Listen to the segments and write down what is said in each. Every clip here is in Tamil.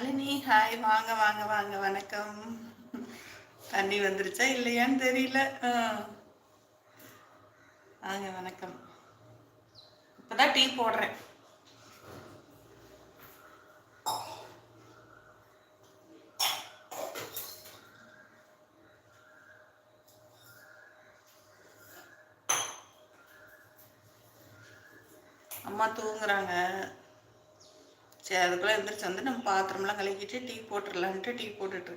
நளினி ஹாய் வாங்க வாங்க வாங்க வணக்கம். தண்ணி வந்துருச்சா இல்லையான்னு தெரியல. வாங்க வணக்கம். இப்பதான் டீ போடுறேன். அம்மா தூங்குறாங்க. சரி அதுக்குள்ளே எழுந்திரிச்சு வந்து நம்ம பாத்திரம்லாம் கழுவிட்டு டீ போட்டுடலான்ட்டு டீ போட்டுட்டு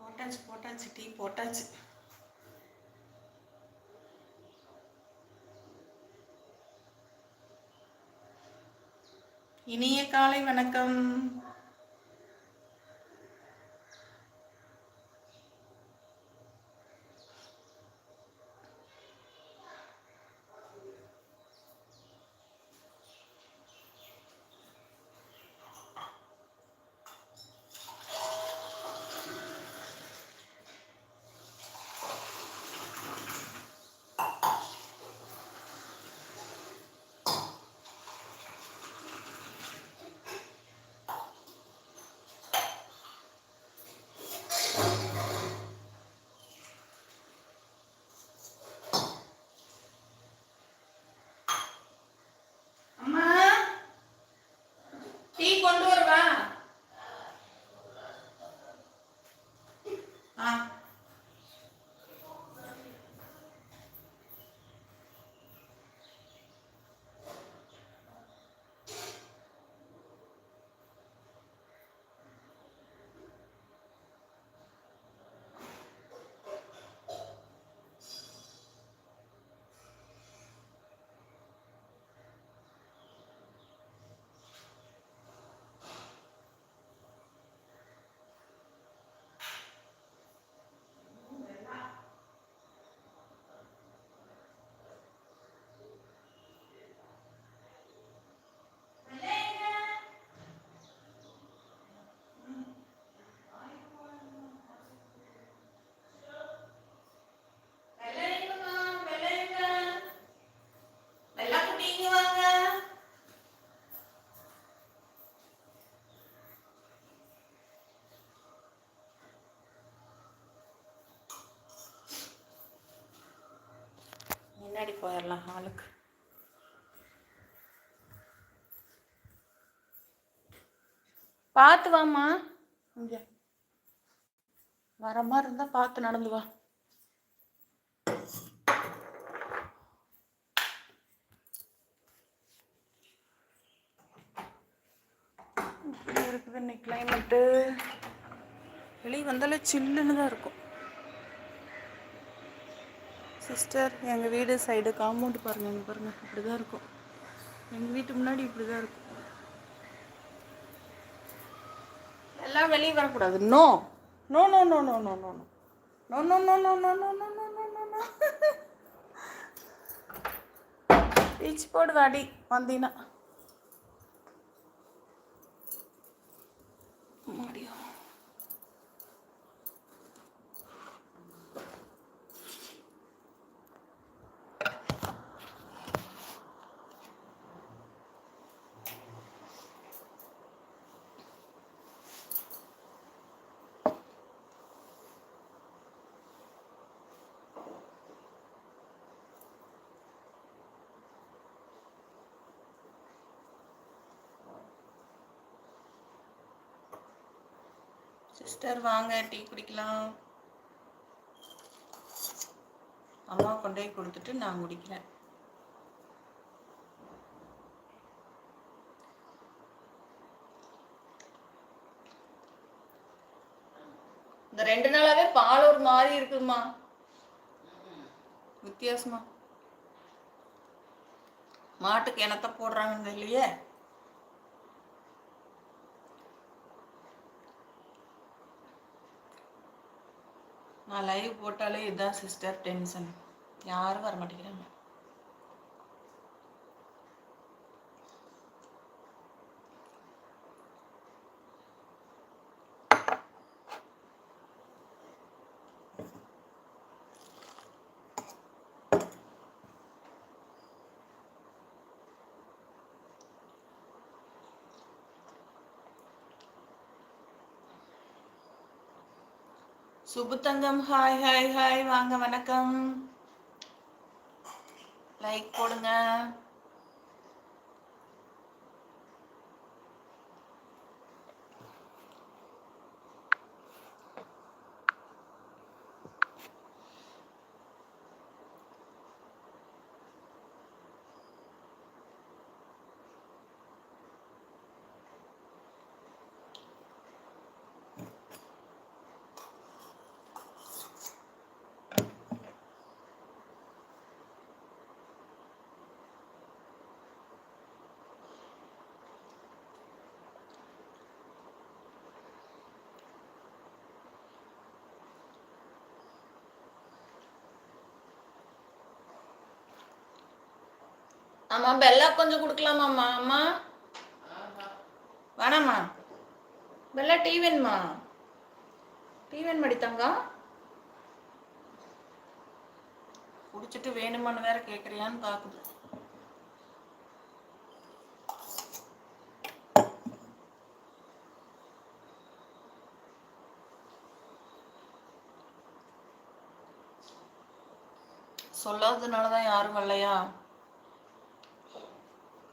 போட்டாச்சு போட்டாச்சு டீ போட்டாச்சு. இனிய காலை வணக்கம். பின்னாடி போயிடலாம் ஹாலுக்கு. பார்த்து வாம்மா. இங்கே. வர மாதிரி இருந்தால் பார்த்து நடந்து வா. இப்படி இருக்குது இன்னைக்கு கிளைமேட்டு வெளியே வந்தாலே சில்லுன்னு தான் இருக்கும். சிஸ்டர் எங்கள் வீடு சைடு காம்பவுண்டு பாருங்கள் இங்கே பாருங்கள் இப்படி தான் இருக்கும் எங்கள் வீட்டு முன்னாடி இப்படி தான் இருக்கும் எல்லாம் வெளியே வரக்கூடாது no no no no no no no no no no no no no no no no no no beach போடு வாடி வந்தீங்கன்னா சிஸ்டர் வாங்க டீ குடிக்கலாம். அம்மா கொண்டு போய் கொடுத்துட்டு நான் குடிக்கிறேன் இந்த ரெண்டு நாளாவே பால் ஒரு மாதிரி இருக்குதுமா வித்தியாசமா. மாட்டுக்கு எனத்த போடுறாங்க இல்லையே? நான் லைவ் போட்டாலே இதுதான் சிஸ்டர் டென்ஷன் யாரும் வர மாட்டேங்கிறாங்க சுபுத்தங்கம் ஹாய் ஹாய் ஹாய் வாங்க வணக்கம். லைக் போடுங்க. ஆமா பெல்லா கொஞ்சம் கொடுக்கலாமாம்மா அம்மா? வேணாமா பெல்லா டீ வேணுமா? டீ வேணுமாடி தங்கம்? குடிச்சிட்டு வேணுமான்னு வேற கேட்குறியான்னு பார்க்குது சொல்லாததுனால தான் யாரும் வரலையா?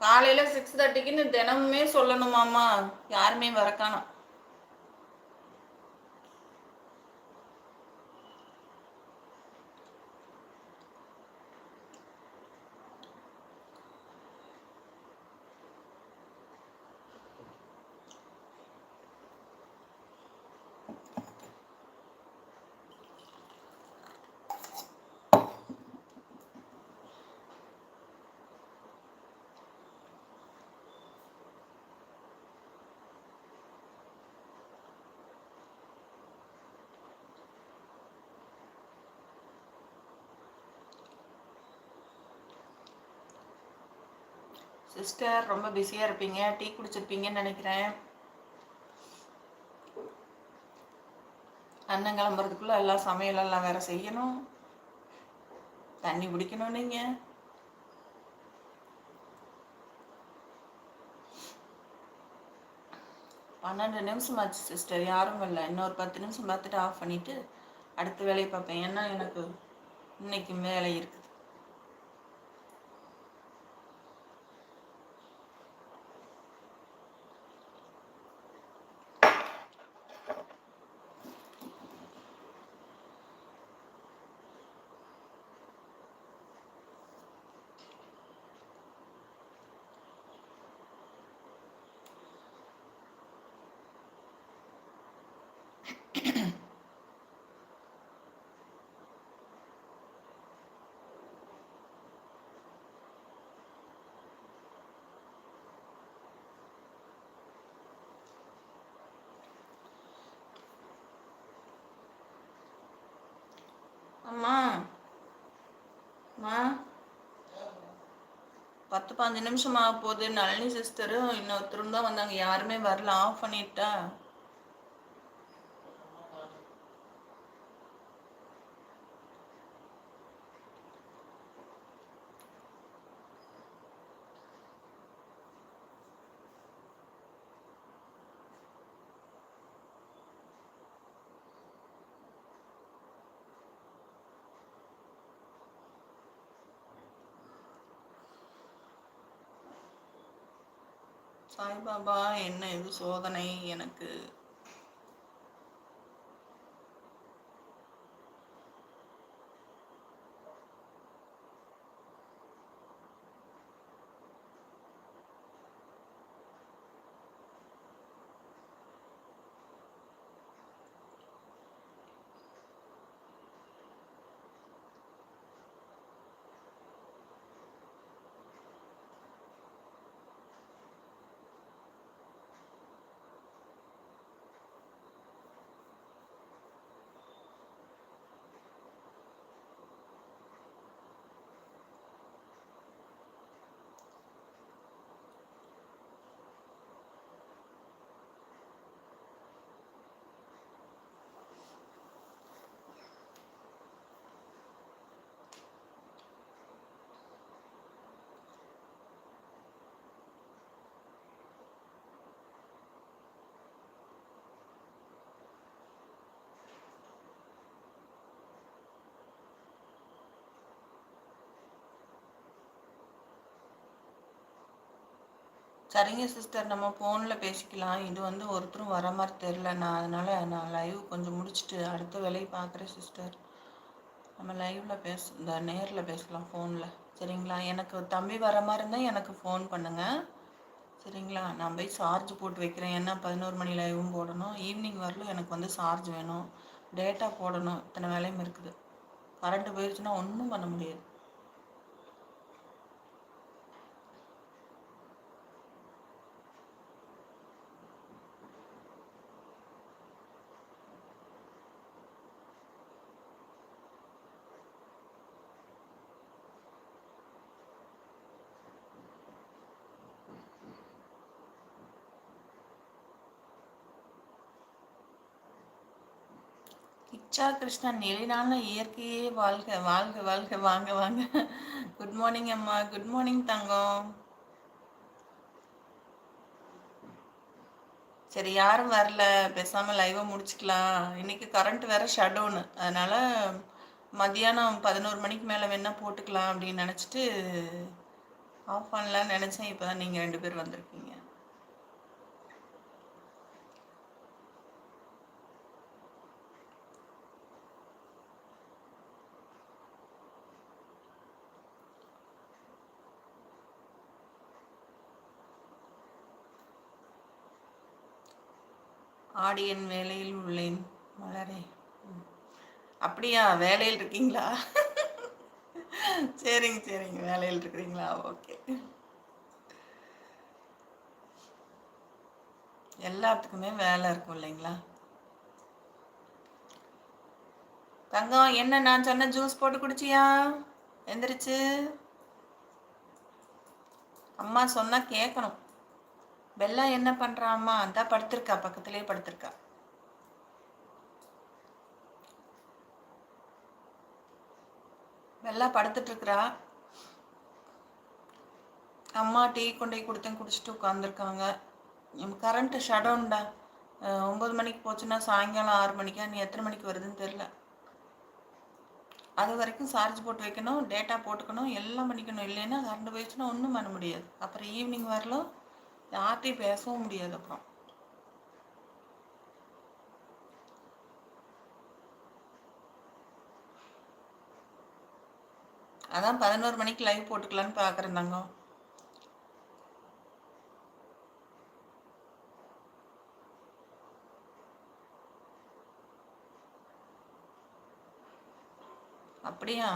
காலையில சிக்ஸ் தேர்ட்டிக்குன்னு தினமுமே சொல்லணுமாமா யாருமே வரக்கானா சிஸ்டர் ரொம்ப பிஸியாக இருப்பீங்க. டீ குடிச்சிருப்பீங்கன்னு நினைக்கிறேன். அண்ணன் கிளம்புறதுக்குள்ள எல்லாம் சமையலெல்லாம் வேற செய்யணும். தண்ணி குடிக்கணும் நீங்கள் பன்னெண்டு நிமிஷம் ஆச்சு சிஸ்டர் யாரும் இல்லை இன்னொரு பத்து நிமிஷம் பார்த்துட்டு ஆஃப் பண்ணிவிட்டு அடுத்த வேலையை பார்ப்பேன். ஏன்னா எனக்கு இன்னைக்கு வேலை இருக்குது அம்மா. அம்மா. பத்து பாஞ்சு நிமிஷம் ஆக போகுது. நளினி சிஸ்டரும் இன்னொருத்தரும் தான் வந்தாங்க. யாருமே வரல. ஆஃப் பண்ணிட்டா. சாய்பாபா என்ன இது சோதனை எனக்கு சரிங்க சிஸ்டர் நம்ம ஃபோனில் பேசிக்கலாம். இது வந்து ஒருத்தரும் வர மாதிரி தெரில நான் அதனால் நான் லைவ் கொஞ்சம் முடிச்சுட்டு அடுத்த வேலையை பார்க்குறேன் சிஸ்டர் நம்ம லைவில் பேச இந்த நேரில் பேசலாம் ஃபோனில் சரிங்களா? எனக்கு தம்பி வர மாதிரி இருந்தால் எனக்கு ஃபோன் பண்ணுங்கள் சரிங்களா? நான் போய் சார்ஜ் போட்டு வைக்கிறேன். ஏன்னா பதினோரு மணி லைவும் போடணும். ஈவினிங் வரலும் எனக்கு வந்து சார்ஜ் வேணும். டேட்டா போடணும். இத்தனை வேலையும் இருக்குது. கரண்ட்டு போயிடுச்சுன்னா ஒன்றும் பண்ண முடியாது. உச்சா கிருஷ்ணா நெலினான இயற்கையே வாழ்க வாழ்க வாழ்க வாங்க வாங்க. குட் மார்னிங் அம்மா. குட் மார்னிங் தங்கம். சரி யாரும் வரல. பேசாமல் லைவாக முடிச்சுக்கலாம். இன்னைக்கு கரண்ட் வேற ஷடவுனு அதனால் மதியானம் பதினோரு மணிக்கு மேலே வேணால் போட்டுக்கலாம் அப்படின்னு நினச்சிட்டு ஆஃப் பண்ணலான்னு நினச்சேன். இப்போ தான் நீங்கள் ரெண்டு பேர் வந்திருக்கீங்க. ஆடியன் வேலையில் உள்ளேன். மலரே. அப்படியா? வேலையில் இருக்கீங்களா? சரிங்க சரிங்க. வேலையில் இருக்கிறீங்களா? ஓகே. எல்லாத்துக்குமே வேலை இருக்கும் இல்லைங்களா? தங்கம் என்ன நான் சொன்ன ஜூஸ் போட்டு குடிச்சியா? எந்திரிச்சு. அம்மா சொன்னா கேட்கணும் பெல்லா என்ன பண்றாமா அந்த படுத்திருக்கா பக்கத்திலே படுத்திருக்கா. பெல்லா படுத்துட்டு இருக்கிறா அம்மா டீ கொண்டு போய் கொடுத்தேன் குடிச்சிட்டு உட்காந்துருக்காங்க கரண்ட்டு ஷடவுன்டா ஒம்பது மணிக்கு போச்சுன்னா சாயங்காலம் ஆறு மணிக்கா? நீ எத்தனை மணிக்கு வருதுன்னு தெரில அது வரைக்கும் சார்ஜ் போட்டு வைக்கணும் டேட்டா போட்டுக்கணும் எல்லாம் பண்ணிக்கணும். இல்லைன்னா கரண்ட் போயிடுச்சுன்னா ஒன்றும் பண்ண முடியாது. அப்புறம் ஈவினிங் வரலும் யார்கிட்டையும் பேசவும் முடியாது அப்புறம் அதான் பதினோரு மணிக்கு லைவ் போட்டுக்கலான்னு பார்க்குறேன் தங்கம். அப்படியா?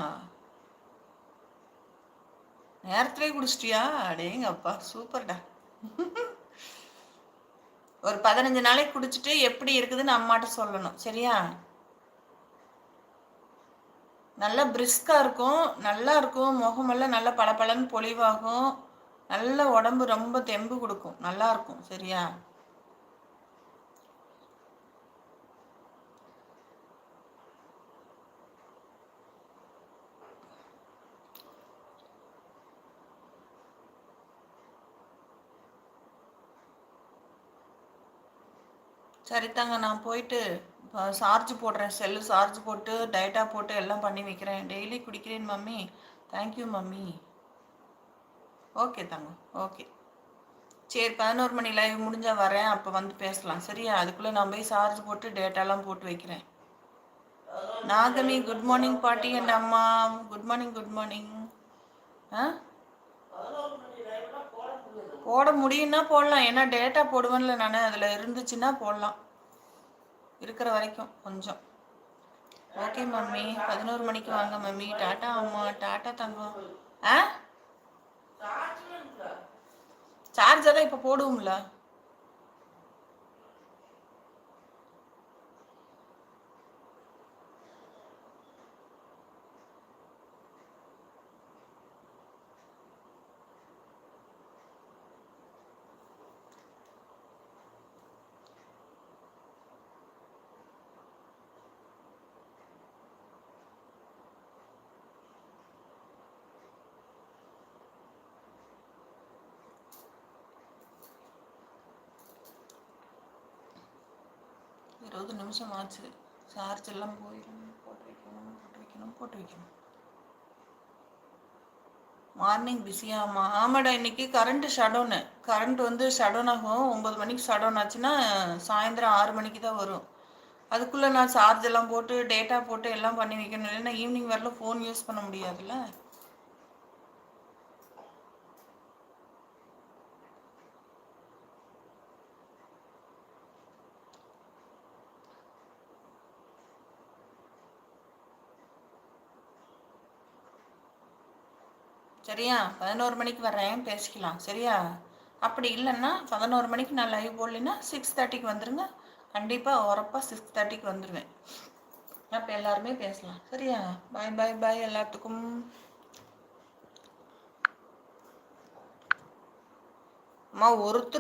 நேரத்திலே குடிச்சிட்டியா? அடேங்க அப்பா சூப்பர்டா. ஒரு பதினஞ்சு நாளைக்கு குடிச்சிட்டு எப்படி இருக்குதுன்னு அம்மாட்ட சொல்லணும் சரியா? நல்லா பிரிஸ்காக இருக்கும் நல்லா இருக்கும் முகமெல்லாம் நல்லா பளபளன்னு பொலிவாகும் நல்ல உடம்பு ரொம்ப தெம்பு கொடுக்கும் நல்லா இருக்கும் சரியா? சரி தாங்க நான் போயிட்டு சார்ஜ் போடுறேன் செல்லு சார்ஜ் போட்டு டேட்டா போட்டு எல்லாம் பண்ணி வைக்கிறேன். டெய்லி குடிக்கிறேன் mummy. Thank you mummy. Okay தாங்க ஓகே சரி பதினோரு மணி லைவ் முடிஞ்சால் வரேன் அப்போ வந்து பேசலாம். சரியா? அதுக்குள்ளே நான் போய் சார்ஜ் போட்டு டேட்டாலாம் போட்டு வைக்கிறேன். நாகமி குட் மார்னிங் பாட்டி அண்ட் அம்மா. குட் மார்னிங் குட் மார்னிங் ஆ? போட முடியும்னா போடலாம். ஏன்னா டேட்டா போடுவேன்ல நான். அதில் இருந்துச்சுன்னா போடலாம். இருக்கிற வரைக்கும் கொஞ்சம். Okay mummy. பதினோரு மணிக்கு வாங்க மம்மி. டாட்டா அம்மா. டாட்டா தங்கம். ஆ? சார்ஜர் தான் இப்போ போடுவோம்ல. இருபது நிமிஷம் ஆச்சு. சார்ஜ் எல்லாம் போயிடும் போட்டு வைக்கணும் போட்டு வைக்கணும் போட்டு வைக்கணும். மார்னிங் பிஸியாமா ஆமாடா இன்னைக்கு கரண்ட்டு ஷடவுனு கரண்ட் வந்து ஷடவுன் ஆகும். ஒம்பது மணிக்கு ஷடவுன் ஆச்சுன்னா சாயந்தரம் ஆறு மணிக்கு தான் வரும். அதுக்குள்ளே நான் சார்ஜ் எல்லாம் போட்டு டேட்டா போட்டு எல்லாம் பண்ணி வைக்கணும். இல்லைன்னா ஈவினிங் வரல ஃபோன் யூஸ் பண்ண முடியாதுல்ல? சரியா? பதினோரு மணிக்கு வரேன் பேசிக்கலாம். சரியா? அப்படி இல்லைன்னா பதினோரு மணிக்கு நான் லைவ் போடலைன்னா சிக்ஸ் தேர்ட்டிக்கு வந்துடுங்க கண்டிப்பாக உரப்பாக சிக்ஸ் தேர்ட்டிக்கு வந்துடுவேன் அப்போ எல்லாருமே பேசலாம். சரியா? பாய் பாய் பாய் எல்லாத்துக்கும். அம்மா ஒருத்தர்